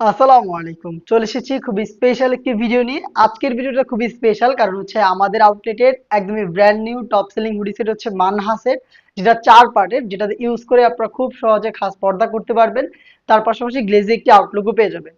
আসসালামু আলাইকুম। চলে এসেছি খুবই স্পেশাল একটি ভিডিও নিয়ে। আজকের ভিডিওটা খুবই স্পেশাল কারণ হচ্ছে আমাদের আউটলেটের একদমই brand new top selling hoodie set হচ্ছে মানহাসের যেটা চার পার্টের, যেটা ইউজ করে আপনারা খুব সহজে খাস পর্দা করতে পারবেন। তার পাশাপাশি গ্লেজে একটি আউটলুকও পেয়ে যাবেন।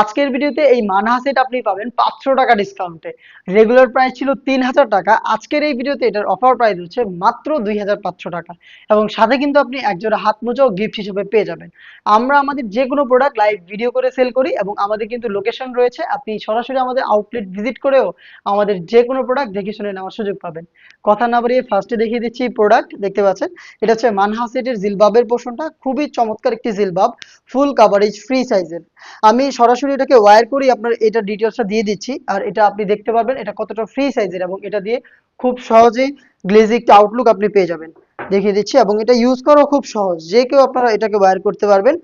আজকের ভিডিওতে এই মানহা সেট আপনি পাবেন পাঁচশো টাকা ডিসকাউন্টে রেগুলার প্রাইস ছিল তিন হাজার টাকা। আজকের এই ভিডিওতে এটার অফার প্রাইস হচ্ছে মাত্র দুই হাজার পাঁচশো টাকা। এবং সাথে কিন্তু আপনি একজোড়া হাত মোজাও গিফট হিসেবে পেয়ে যাবেন। আমরা আমাদের যে কোনো প্রোডাক্ট লাইভ ভিডিও করে সেল করি এবং আমাদের কিন্তু লোকেশন রয়েছে। আপনি সরাসরি আমাদের আউটলেট ভিজিট করেও আমাদের যে কোনো প্রোডাক্ট দেখে শুনে নেওয়ার সুযোগ পাবেন। কথা না বাড়িয়ে ফার্স্টে দেখিয়ে দিচ্ছি প্রোডাক্ট দেখতে পাচ্ছেন এটা হচ্ছে মানহা সেটের জিলবাবের পোর্শনটা খুবই চমৎকার একটি জিলবাব, ফুল কাভারেজ ফ্রি সাইজের আমি সরাসরি এটাকে ওয়ার করি, আপনার এটা ডিটেলসটা দিয়ে দিচ্ছি। আর এটা আপনি দেখতে পারবেন, এটা কতটা ফ্রি সাইজের এবং এটা দিয়ে খুব সহজেই গ্লেজিক আউটলুক আপনি পেয়ে যাবেন। দেখিয়ে দিচ্ছি এবং এটা ইউজ করাও খুব সহজ। যে কেউ আপনারা এটাকে ওয়্যার করতে পারবেন।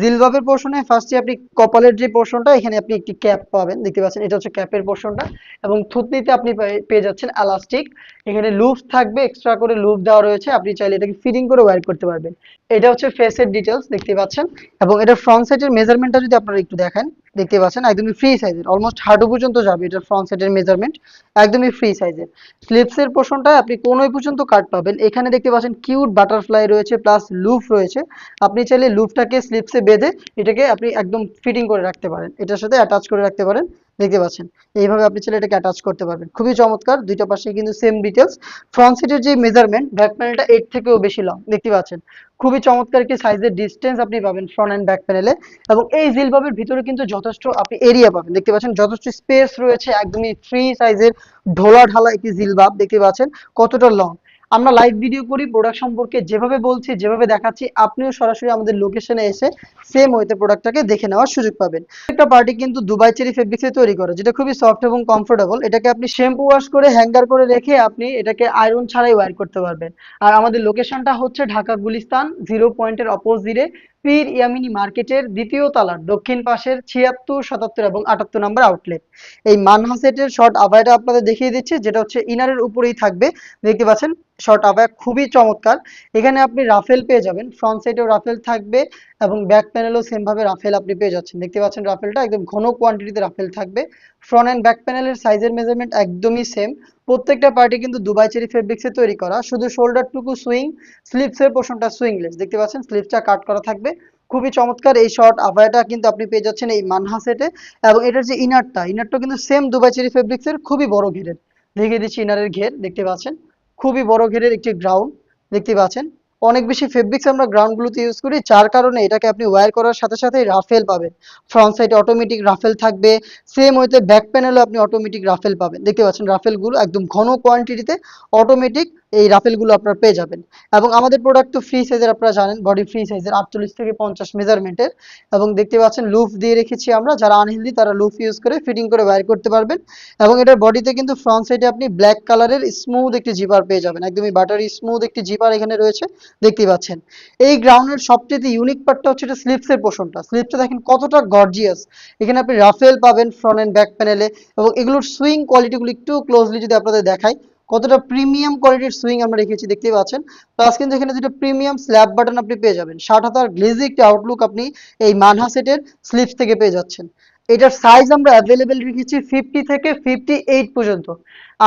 জিলবাবের পোর্শনে ফার্স্টে আপনি কপালের যে পোর্শনটা এখানে আপনি একটি ক্যাপ পাবেন। দেখতে পাচ্ছেন, এটা হচ্ছে ক্যাপের পোর্শনটা এবং থুতনিতে আপনি পেয়ে- পেয়ে যাচ্ছেন এলাস্টিক এখানে লুপ থাকবে এক্সট্রা করে লুপ দেওয়া রয়েছে। আপনি চাইলে এটাকে ফিটিং করে ওয়্যার করতে পারবেন। এটা হচ্ছে ফেসের ডিটেলস দেখতে পাচ্ছেন। এবং এটা ফ্রন্ট সাইডের মেজারমেন্টটা যদি আপনারা একটু দেখেন দেখতে পাচ্ছেন, একদমই ফ্রি সাইজের অলমোস্ট হাঁটু পর্যন্ত যাবে এটা ফ্রন্ট সাইডের মেজারমেন্ট একদমই ফ্রি সাইজের স্লিপসের পোর্শনটা আপনি কোনোই পর্যন্ত কাট পাবেন। এখানে দেখতে পাচ্ছেন কিউট বাটারফ্লাই রয়েছে প্লাস লুফ রয়েছে। আপনি চাইলে লুফটাকে স্লিপসে বেঁধে এটাকে আপনি একদম ফিটিং করে রাখতে পারেন। এটার সাথে অ্যাটাচ করে রাখতে পারেন। দেখতে পাচ্ছেন। এইভাবে আপনি চাইলে এটাকে অ্যাটাচ করতে পারবেন। খুবই চমৎকার। দুইটা পাশে কিন্তু সেম ডিটেলস ফ্রন্ট সিটের যে মেজারমেন্ট ব্যাক প্যানেলটা এইট থেকেও বেশি লং দেখতে পাচ্ছেন? খুবই চমৎকার একটি সাইজের ডিস্টেন্স আপনি পাবেন ফ্রন্ট অ্যান্ড ব্যাক প্যানেলে এবং এই জিলবাবের ভিতরে কিন্তু যথেষ্ট আপনি এরিয়া পাবেন। দেখতে পাচ্ছেন? যথেষ্ট স্পেস রয়েছে। একদমই ফ্রি সাইজের ঢোলা ঢালা একটি জিলবাব। দেখতে পাচ্ছেন? কতটা লং আমরা লাইভ ভিডিও করি প্রোডাক্ট সম্পর্কে যেভাবে বলছি, যেভাবে দেখাচ্ছি, আপনিও সরাসরি আমাদের লোকেশনে এসে সেম ওয়েতে প্রোডাক্টটাকে দেখে নেওয়ার সুযোগ পাবেন। একটা পার্টি কিন্তু দুবাই চেরি ফেব্রিক্সে তৈরি করে, যেটা খুবই সফট এবং কমফোর্টেবল এটাকে আপনি শ্যাম্পু ওয়াশ করে হ্যাঙ্গার করে রেখে আপনি এটাকে আয়রন ছাড়াই ওয়্যার করতে পারবেন। আর আমাদের লোকেশনটা হচ্ছে ঢাকা গুলিস্তান জিরো পয়েন্টের অপোজিটে পীর ইয়ামিনী মার্কেটের দ্বিতীয় তলার দক্ষিণ পাশের ছিয়াত্তর, সাতাত্তর এবং আটাত্তর নম্বর আউটলেট এই মানহা সেটের শর্ট আবায়টা আপনাদের দেখিয়ে দিচ্ছি, যেটা হচ্ছে ইনারের উপরেই থাকবে। দেখতে পাচ্ছেন শর্ট আবায়া খুবই চমৎকার। এখানে আপনি রাফেল পেয়ে যাবেন ফ্রন্ট সাইডেও রাফেল থাকবে এবং ব্যাক প্যানেলও সেমভাবে রাফেল আপনি পেয়ে যাচ্ছেন। দেখতে পাচ্ছেন, রাফেলটা একদম ঘন কোয়ান্টিটিতে রাফেল থাকবে। ফ্রন্ট অ্যান্ড ব্যাক প্যানেলের সাইজের মেজারমেন্ট একদমই সেম প্রত্যেকটা পার্টি কিন্তু দুবাই চেরি ফেব্রিক্সে তৈরি করা। শুধু শোল্ডারটুকু সুইং স্লিপসের পোর্শনটা সুইংলেস দেখতে পাচ্ছেন স্লিপসটা কাট করা থাকবে। খুবই চমৎকার এই শর্ট আভায়াটা কিন্তু আপনি পেয়ে যাচ্ছেন এই মানহা সেটে এবং এটার যে ইনারটা ইনারটা কিন্তু সেম দুবাই চেরি ফেব্রিক্সের খুবই বড় ঘেরের। দেখিয়ে দিচ্ছি ইনারের ঘের, দেখতে পাচ্ছেন। খুবই বড় ঘেরের একটি গ্রাউন্ড দেখতে পাচ্ছেন। অনেক বেশি ফেব্রিক্স আমরা গ্রাউন্ডগুলোতে ইউজ করি, যার কারণে এটাকে আপনি ওয়্যার করার সাথে সাথে রাফেল পাবেন। ফ্রন্ট সাইডে অটোমেটিক রাফেল থাকবে সেম ওইতে ব্যাক প্যানেলও আপনি অটোমেটিক রাফেল পাবেন। দেখতে পাচ্ছেন রাফেলগুলো একদম ঘন কোয়ান্টিটিতে অটোমেটিক এই রাফেলগুলো আপনারা পেয়ে যাবেন। এবং আমাদের প্রোডাক্ট তো ফ্রি সাইজের আপনারা জানেন বডি ফ্রি সাইজের আটচল্লিশ থেকে পঞ্চাশ মেজারমেন্টের এবং দেখতে পাচ্ছেন লুফ দিয়ে রেখেছি আমরা, যারা আনহেলদি তারা লুফ ইউজ করে ফিটিং করে ওয়্যার করতে পারবেন। এবং এটার বডিতে কিন্তু ফ্রন্ট সাইডে আপনি ব্ল্যাক কালারের স্মুথ একটি জিপার পেয়ে যাবেন। একদমই বাটারি স্মুথ একটি জিপার এখানে রয়েছে দেখতে পাচ্ছেন। এই গ্রাউন্ডের সবচেয়ে ইউনিক পার্টটা হচ্ছে এটা স্লিপসের পোষণটা স্লিপসটা দেখেন কতটা গর্জিয়াস এখানে আপনি রাফেল পাবেন ফ্রন্ট এন্ড ব্যাক প্যানেলে এবং এগুলোর সুইং কোয়ালিটিগুলো একটু ক্লোজলি যদি আপনাদের দেখাই কতটা প্রিমিয়াম কোয়ালিটির সুইং আমরা রেখেছি দেখতেই পাচ্ছেন। প্লাস কিন্তু এখানে দুটো প্রিমিয়াম স্ল্যাব বাটন আপনি পেয়ে যাবেন। ষাট হাজার গ্লেজি একটি আউটলুক আপনি এই মানহা সেটের স্লিপস থেকে পেয়ে যাচ্ছেন। এটার সাইজ আমরা অ্যাভেলেবেল রেখেছি ফিফটি থেকে ফিফটি এইট পর্যন্ত।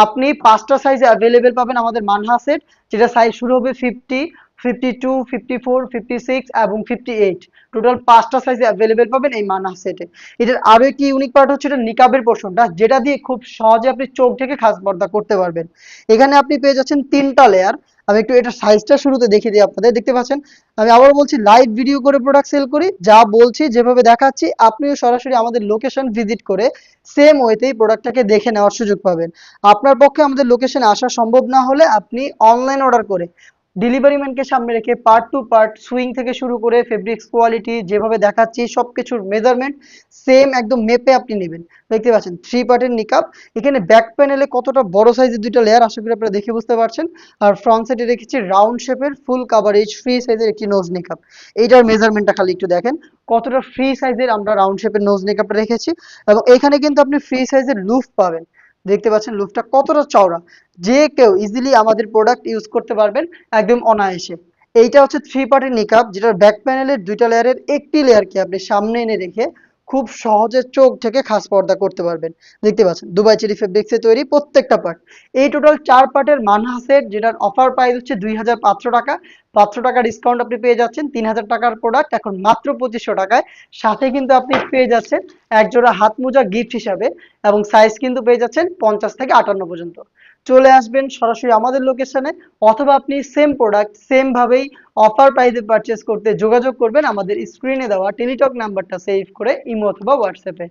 আপনি পাঁচটা সাইজ অ্যাভেলেবেল পাবেন আমাদের মানহা সেট যেটা সাইজ শুরু হবে fifty fifty two fifty four fifty six এবং ফিফটি এইট টোটাল পাঁচটা সাইজে অ্যাভেলেবেল পাবেন এই মানহা সেটে এটার আরও একটি ইউনিক পার্ট হচ্ছে এটা নিকাবের পোর্শনটা যেটা দিয়ে খুব সহজে আপনি চোখ থেকে খাস পর্দা করতে পারবেন। এখানে আপনি পেয়ে যাচ্ছেন তিনটা লেয়ার আমি একটু এটার সাইজটা শুরুতে দেখিয়ে দিই আপনাদের, দেখতে পাচ্ছেন? আমি আবার বলছি লাইভ ভিডিও করে প্রোডাক্ট সেল করি। যা বলছি, যেভাবে দেখাচ্ছি, আপনিও সরাসরি আমাদের লোকেশন ভিজিট করে সেম ওয়েতেই প্রোডাক্টটাকে দেখে নেওয়ার সুযোগ পাবেন। আপনার পক্ষে আমাদের লোকেশনে আসা সম্ভব না হলে আপনি অনলাইন অর্ডার করে ডেলিভারি ম্যানকে সামনে রেখে পার্ট টু পার্ট সুইং থেকে শুরু করে ফেব্রিক্স কোয়ালিটি যেভাবে দেখাচ্ছি সবকিছুর মেজারমেন্ট সেম একদম মেপে আপনি নেবেন। দেখতে পাচ্ছেন থ্রি পার্টের নিকাপ এখানে ব্যাক প্যানেলে কতটা বড় সাইজের দুইটা লেয়ার আশা করি আপনারা দেখে বুঝতে পারছেন। আর ফ্রন্ট সাইডে রেখেছি রাউন্ড শেপের ফুল কাভারেজ ফ্রি সাইজের একটি নোজ নিকাপ এইটার মেজারমেন্টটা খালি একটু দেখেন। কতটা ফ্রি সাইজের আমরা রাউন্ড শেপের নোজ নিকাপটা রেখেছি। এবং এখানে কিন্তু আপনি ফ্রি সাইজের লুফ পাবেন। দেখতে পাচ্ছেন লুপটা কতটা চওড়া। যে কেউ ইজিলি আমাদের প্রোডাক্ট ইউজ করতে পারবেন একদম অনায়াসে। এইটা হচ্ছে থ্রি পার্টের নিকাপ যেটার ব্যাক প্যানেলের দুইটা লেয়ারের একটি লেয়ারকে আপনি সামনে এনে রেখে খুব সহজে চোখ থেকে খাস পর্দা করতে পারবেন। দেখতে পাচ্ছেন, দুবাই চেরি ফেব্রিক্সে তৈরি প্রত্যেকটা পার্ট এই টোটাল চার পার্টের মানহা সেট যেটার অফার প্রাইস হচ্ছে দুই হাজার পাঁচশো টাকা। পাঁচশো টাকা ডিসকাউন্ট আপনি পেয়ে যাচ্ছেন, তিন হাজার টাকার প্রোডাক্ট এখন মাত্র পঁচিশশো টাকায়। সাথে কিন্তু আপনি পেয়ে যাচ্ছেন একজোড়া হাত মোজা গিফট হিসাবে এবং সাইজ কিন্তু পেয়ে যাচ্ছেন পঞ্চাশ থেকে আটান্ন পর্যন্ত। চলে আসবেন সরাসরি আমাদের লোকেশনে অথবা আপনি সেম প্রোডাক্ট সেম ভাবেই অফার প্রাইসে পারচেস করতে যোগাযোগ করবেন আমাদের স্ক্রিনে দেওয়া টেলিটক নাম্বারটা সেভ করে, ইমো অথবা হোয়াটসঅ্যাপে